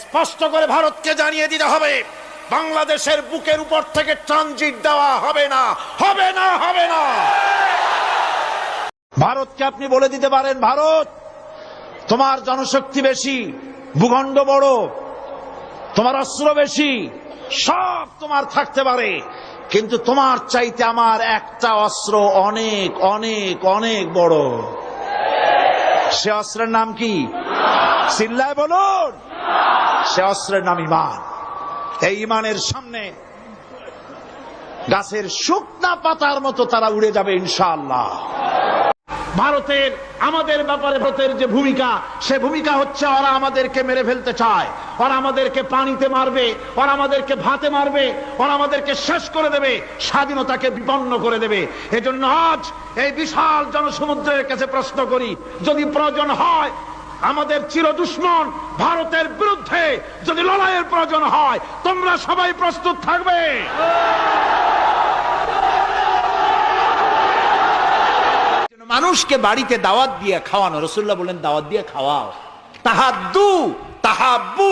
স্পষ্ট করে ভারতকে জানিয়ে দিতে হবে, বাংলাদেশের বুকের উপর থেকে ট্রানজিট দেওয়া হবে না হবে না হবে না। ভারতকে আপনি বলে দিতে পারেন, ভারত, তোমার জনশক্তি বেশি, ভূখণ্ড বড়, তোমার অস্ত্র বেশি, সব তোমার থাকতে পারে, কিন্তু তোমার চাইতে আমার একটা অস্ত্র অনেক অনেক অনেক বড়। সে অস্ত্রের নাম কি? চিল্লায় বলুন। সে অস্ত্রের নাম ইমান এই ইমানের সামনে গাছের শুকনা পাতার মতো তারা উড়ে যাবে ইনশাআল্লাহ। ভারতের, আমাদের ব্যাপারে ভারতের যে ভূমিকা, সে ভূমিকা হচ্ছে ওরা আমাদেরকে মেরে ফেলতে চায়। ওরা আমাদেরকে পানিতে মারবে, ওরা আমাদেরকে ভাতে মারবে, ওরা আমাদেরকে শেষ করে দেবে, স্বাধীনতাকে বিপন্ন করে দেবে। এজন্য আজ এই বিশাল জনসমুদ্রের কাছে প্রশ্ন করি, যদি প্রয়োজন হয় আমাদের চির দুশ্মন ভারতের বিরুদ্ধে যদি লড়াইয়ের প্রয়োজন হয়, তোমরা সবাই প্রস্তুত থাকবে। মানুষকে বাড়িতে দাওয়াত দিয়ে খাওয়ানো রসুল্লাহ বলেন দাওয়াত দিয়ে খাওয়াও। তাহাদু, তাহাব্বু,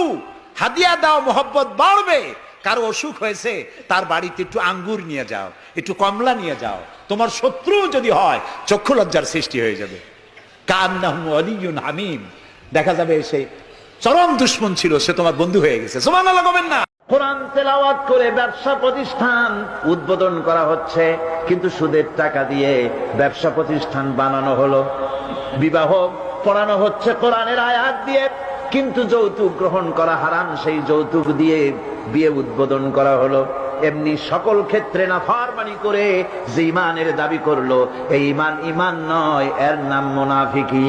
হাদিয়া দাও, মোহব্বত বাড়বে। কারও অসুখ হয়েছে, তার বাড়িতে একটু আঙ্গুর নিয়ে যাও, একটু কমলা নিয়ে যাও। তোমার শত্রু যদি হয়, চক্ষু লজ্জার সৃষ্টি হয়ে যাবে। অলিয়ুন হামিম। দেখা যাবে সে চরম দুশ্মন ছিল, সে তোমার বন্ধু হয়ে গেছে। সমান লাগাবেন না। কোরআন তেলাওয়াত করে ব্যবসা প্রতিষ্ঠান উদ্বোধন করা হচ্ছে, কিন্তু সুদের টাকা দিয়ে ব্যবসা প্রতিষ্ঠান বানানো হলো। বিবাহ পড়ানো হচ্ছে কোরআনের আয়াত দিয়ে, কিন্তু যৌতুক গ্রহণ করা হারাম, সেই যৌতুক দিয়ে বিয়ে উদ্বোধন করা হলো। এমনি সকল ক্ষেত্রে না ফারমানি করে যে ইমানের দাবি করল, এই ইমান ইমান নয়, এর নাম মোনাফিকি।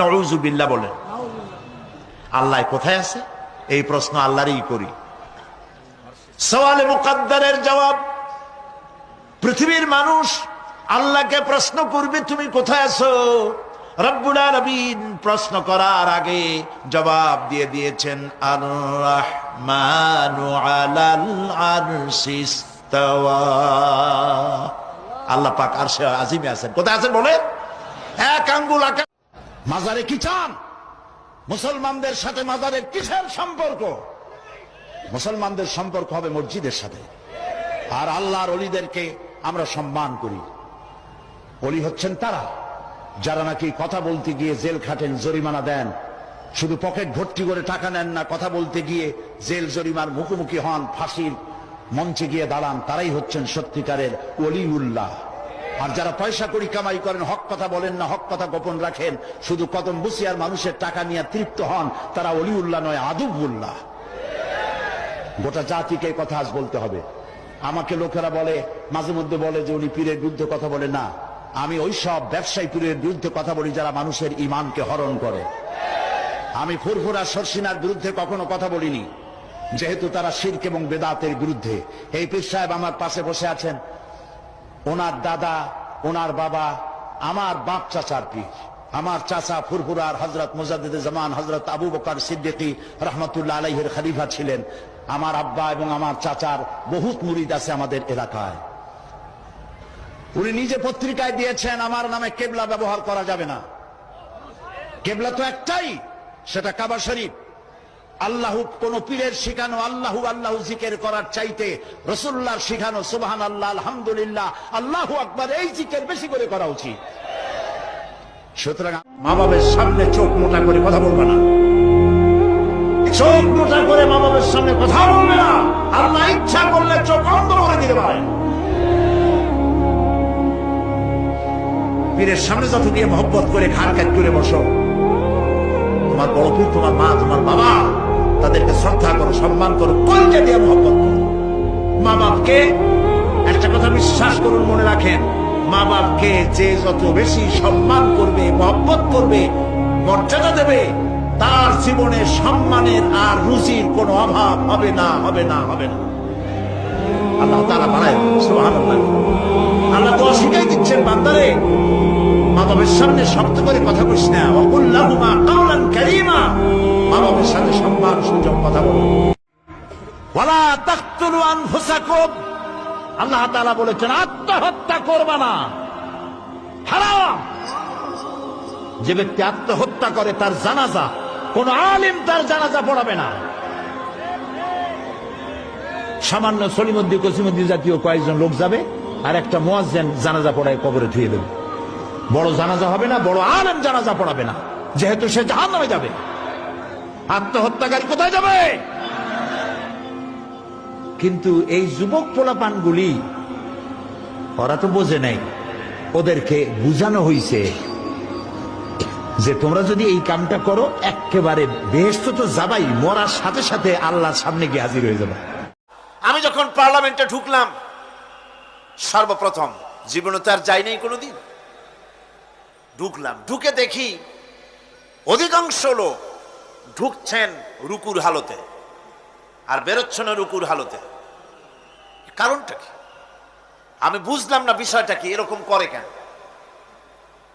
নজুবিল্লা বলেন। আল্লাহ কোথায় আছে? এই প্রশ্ন আল্লাহরই করি। সওয়ালে মুকাদ্দারের জবাব, পৃথিবীর মানুষ আল্লাহকে প্রশ্ন করবে, তুমি কোথায় আছো? রব্বুল আলামিন প্রশ্ন করার আগে জবাব দিয়ে দিয়েছেন আর রহমানু আল্লাহ পাক আরশে আজিমে আছেন। কোথায় আছেন বলে এক আঙ্গুল আকা মাজারে কি চান? মুসলমানদের সাথে মাজারের কিসের সম্পর্ক? মুসলমানদের সম্পর্ক হবে মসজিদের সাথে। আর আল্লাহর অলিদেরকে আমরা সম্মান করি। অলি হচ্ছেন তারা। যারা নাকি কথা বলতে গিয়ে জেল খাটেন, জরিমানা দেন। শুধু পকেট ভর্তি করে টাকা নেন না, কথা বলতে গিয়ে জেল জরিমার মুখোমুখি হন, ফাঁসির মঞ্চে গিয়ে দাঁড়ান, তারাই হচ্ছেন সত্যিকারের অলিউল্লাহ। আর যারা পয়সা করি কামাই করেন, হক কথা বলেন না, হক কথা গোপন রাখেন, শুধু কদম বুসিয়ার মানুষের টাকা নিয়ে তৃপ্ত হন, তারা অলিউল্লাহ নয়, আদুবুল্লাহ। গোটা জাতিকে কথা আজ বলতে হবে। আমাকে লোকেরা বলে, মাঝে মধ্যে বলে যে উনি পীরের বিরুদ্ধে কথা বলে। না, আমি ওই সব ব্যবসায়ী পীরের বিরুদ্ধে কথা বলি যারা মানুষের ইমানকে হরণ করে। আমি ফুরফুরা সরসিনার বিরুদ্ধে কখনো কথা বলিনি। যেহেতু তারা শির্ক এবং বেদাতের বিরুদ্ধে। এই পীর সাহেব আমার পাশে বসে আছেন। ওনার দাদা, ওনার বাবা, আমার বাপ চাচার পীর। আমার চাচা ফুরফুরার হজরত মুজাদ্দিদ জামান হজরত আবু বকর সিদ্দিকী রহমতুল্লাহ আলাইহের খলিফা ছিলেন। আমার আব্বা এবং আমার চাচার বহুত মুরিদ আছে আমাদের এলাকায়। উনি নিজে পত্রিকায় দিয়েছেন, আমার নামে কেবলা ব্যবহার করা যাবে না। কেবলা তো একটাই, সেটা কাবা শরীফ। আল্লাহ কোন পীরের শিখানো, আল্লাহু আল্লাহু জিকের করার চাইতে রসুল্লাহর শিখানো সুবাহান আল্লাহ আলহামদুলিল্লাহ, আল্লাহু আকবার, এই জিকের বেশি করে করা উচিত। সুতরাং মা বাবার সামনে চোখ মোটা করে কথা বলবে না। চোখ মোটা করে মা বাবার সামনে কথা বলবে না। আল্লাহ ইচ্ছা করলে চোখ অন্ধ করে দিতে পারে। পীরের সামনে যত গিয়ে মহব্বত করে খান খান করে বসো। তোমার বড় তোমার মা, তোমার বাবা। তাদেরকে শ্রদ্ধা করো, সম্মান করো কলকে দিয়ে মহব্বত করো। মা বাপকে একটা কথা বিশ্বাস করুন, মনে রাখেন, মা বাপকে যে যত বেশি সম্মান করবে, মহব্বত করবে, মর্যাদা দেবে, তার জীবনে সম্মানের আর রুচির কোনো অভাব হবে না হবে না হবে না। আল্লাহ তারা বাড়ায় আল্লাহ তো অস্বীকার দিচ্ছেন বান্দারে। মা বাবার সামনে শব্দ করে কথা বলিস না, অকুল্লাহুমা আল্লাহ বলেছেন, আত্মহত্যা করবা না। যে ব্যক্তি আত্মহত্যা করে, তার জানাজা, কোন আলিম তার জানাজা পড়াবে না। সামান্য সলিমদ্দি কসিমদ্দি জাতীয় কয়েকজন লোক যাবে, আর একটা মোয়াজ্জেন জানাজা পড়ায় কবরে ধুয়ে দেবে। বড় জানাজা হবে না, বড় আলেম জানাজা পড়াবে না। যেহেতু সে জাহান নামে যাবে। আত্মহত্যাকারী কোথায় যাবে? কিন্তু এই যুবক পোলাপানগুলি ওরা তো বোঝে নাই। ওদেরকে বুঝানো হইছে যে তোমরা যদি এই কামটা করো একেবারে বেহেস্ত তো যাবাই মরার সাথে সাথে আল্লাহর সামনে গিয়ে হাজির হয়ে যাবে। আমি যখন পার্লামেন্টে ঢুকলাম সর্বপ্রথম জীবনে তো আর যাই নাই কোনোদিন। ঢুকলাম ঢুকে দেখি অধিকাংশ লোক ঢুকছেন রুকুর হালতে আর বেরোচ্ছেন রুকুর হালতে। কারণটা কি? আমি বুঝলাম না বিষয়টা কি, এরকম করে কেন?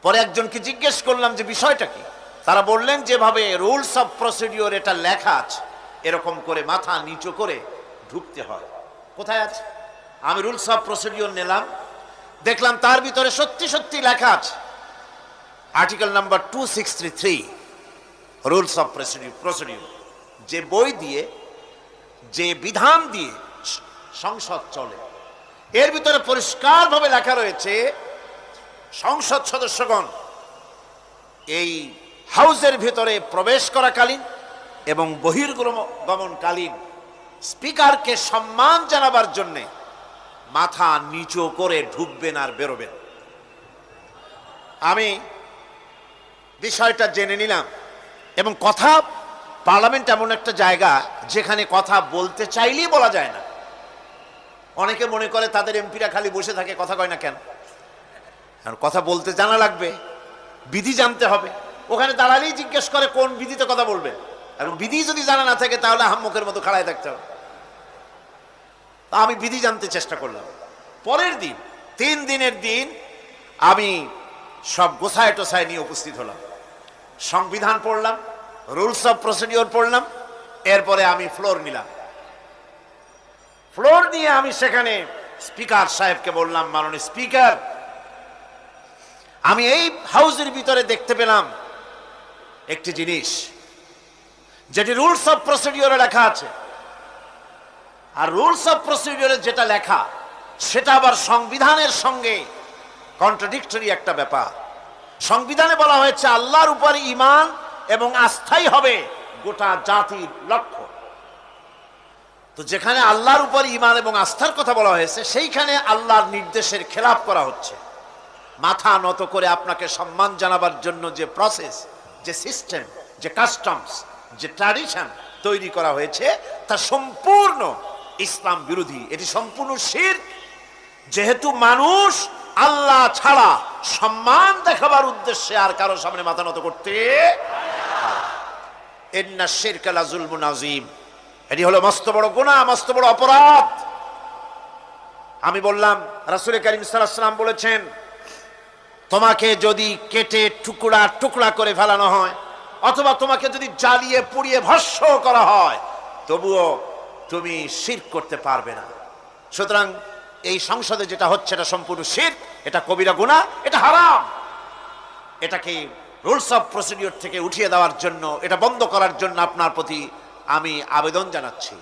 পরে একজনকে জিজ্ঞেস করলাম যে বিষয়টা কি? তারা বললেন, যেভাবে রুলস অফ প্রসিডিওর এটা লেখা আছে, এরকম করে মাথা নিচু করে ঢুকতে হয়। কোথায় আছে? আমি রুলস অফ প্রসিডিওর নিলাম, দেখলাম তার ভিতরে সত্যি সত্যি লেখা আছে। Article number two six three three rules of procedure যে বই দিয়ে, যে বিধান দিয়ে সংসদ চলে। এর ভিতরে পরিষ্কারভাবে লেখা রয়েছে, সংসদ সদস্যগণ এই হাউসের ভিতরে প্রবেশ করাকালীন এবং বহির্গমনকালীন স্পিকারকে সম্মান জানাবার জন্যে মাথা নিচু করে ঢুকবেন আর বেরোবেন। আমি বিষয়টা জেনে নিলাম। এবং কথা পার্লামেন্ট এমন একটা জায়গা যেখানে কথা বলতে চাইলেই বলা যায় না। অনেকে মনে করে তাদের এমপিরা খালি বসে থাকে, কথা কয় না কেন? আর কথা বলতে জানা লাগবে, বিধি জানতে হবে। ওখানে দাঁড়ালেই জিজ্ঞেস করে কোন বিধিতে কথা বলবে। এবং বিধি যদি জানা না থাকে, তাহলে হাম্মুখের মতো খাড়ায় থাকতে হবে। তা আমি বিধি জানতে চেষ্টা করলাম। পরের দিন, তিন দিনের দিন আমি সব গোছায় টোছায় নিয়ে উপস্থিত হলাম। সংবিধান পড়লাম, রুলস অফ প্রসিডিওর পড়লাম, এরপরে আমি ফ্লোর নিলাম। ফ্লোর নিয়ে আমি সেখানে স্পিকার সাহেবকে বললাম, মাননীয় স্পিকার, আমি এই হাউসের ভিতরে দেখতে পেলাম একটি জিনিস, যেটি রুলস অফ প্রসিডিওরে লেখা আছে। আর রুলস অফ প্রসিডিওরে যেটা লেখা, সেটা আবার সংবিধানের সঙ্গে কন্ট্রাডিক্টরি একটা ব্যাপার। সংবিধানে বলা হয়েছে, আল্লাহর উপর ইমান এবং আস্থাই হবে গোটা জাতির লক্ষ্য। তো যেখানে আল্লাহর উপর ইমান এবং আস্থার কথা বলা হয়েছে, সেইখানে আল্লাহর নির্দেশের খেলাপ করা হচ্ছে। মাথা নত করে আপনাকে সম্মান জানাবার জন্য যে প্রসেস যে সিস্টেম যে কাস্টমস যে ট্র্যাডিশন তৈরি করা হয়েছে, তা সম্পূর্ণ ইসলাম বিরোধী। এটি সম্পূর্ণ শির যেহেতু মানুষ আল্লাহ ছাড়া সম্মান দেখাবার উদ্দেশ্যে আর কারও সামনে মাথা নত করতে এন্না শিরকালা জুলমুন এটি হলো মস্ত বড় গুনাহ, মস্ত বড় অপরাধ। আমি বললাম, রাসূল করিম সাল্লাল্লাহু বলেছেন, তোমাকে যদি কেটে টুকরা টুকরা করে ফেলানো হয়, অথবা তোমাকে যদি জ্বালিয়ে পুড়িয়ে ভস্য করা হয়, তবুও তুমি শির করতে পারবে না। সুতরাং এই সংসদে যেটা হচ্ছে, এটা সম্পূর্ণ শির এটা কবিরা গুণা এটা হারাম। এটাকে রুলস অফ প্রসিডিওর থেকে উঠিয়ে দেওয়ার জন্য, এটা বন্ধ করার জন্য আপনার প্রতি আমি আবেদন জানাচ্ছি।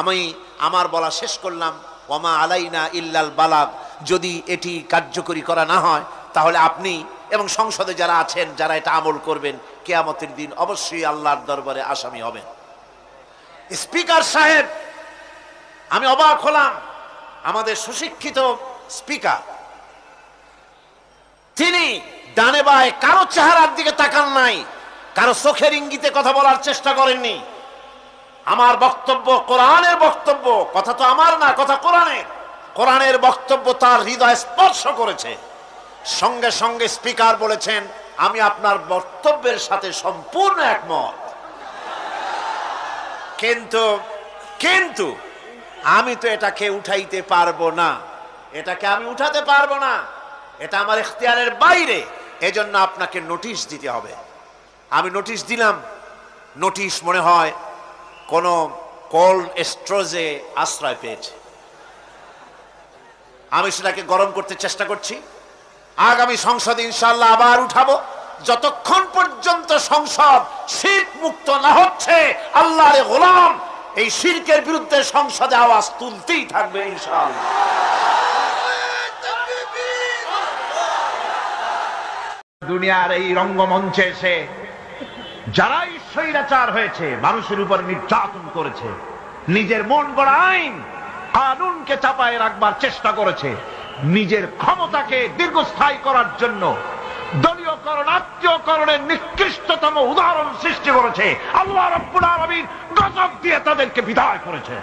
আমি আমার বলা শেষ করলাম, ওমা আলাইনা ইল্লাল বালাগ, যদি এটি কার্যকরী করা না হয়, তাহলে আপনি এবং সংসদে যারা আছেন, যারা এটা আমল করবেন, কেয়ামতের দিন অবশ্যই আল্লাহর দরবারে আসামি হবেন। স্পিকার সাহেব, আমি অবাক হলাম। আমাদের সুশিক্ষিত স্পিকার। তিনি ডানে বায় কারও চেহারার দিকে তাকান নাই, কারও চোখের ইঙ্গিতে কথা বলার চেষ্টা করেননি। আমার বক্তব্য কোরআনের বক্তব্য, কথা তো আমার না, কথা কোরআনের। কোরআনের বক্তব্য তার হৃদয় স্পর্শ করেছে। সঙ্গে সঙ্গে স্পিকার বলেছেন, আমি আপনার বক্তব্যের সাথে সম্পূর্ণ একমত। কিন্তু কিন্তু আমি তো এটাকে উঠাইতে পারব না। এটাকে আমি উঠাতে পারব না। এটা আমার ইখতিয়ারের বাইরে। এজন্য আপনাকে নোটিশ দিতে হবে। আমি নোটিশ দিলাম। নোটিশ মনে হয় কোনো কোল্ড স্ট্রোজে আশ্রয় পেয়েছে। আমি সেটাকে গরম করতে চেষ্টা করছি। আগামী সংসদে ইনশাল্লাহ আবার উঠাবো। যতক্ষণ পর্যন্ত সংসদ শির্ক মুক্ত না হচ্ছে, আল্লাহর গোলাম এই শিরকের বিরুদ্ধে সংসদে আওয়াজ তুলতেই থাকবে, ইনশাআল্লাহ। দুনিয়ার এই রঙ্গমঞ্চে এসে যারাই স্বৈরাচার হয়েছে, মানুষের উপর নির্যাতন করেছে, নিজের মন গড়া আইন, কানুনকে চাপায় রাখবার চেষ্টা করেছে, নিজের ক্ষমতাকে দীর্ঘস্থায়ী করার জন্য দলীয়করণ আত্মীয়করণের নিকৃষ্টতম উদাহরণ সৃষ্টি করেছে। আল্লাহ রব্বুল আলমীর গজব দিয়ে তাদেরকে বিদায় করেছে।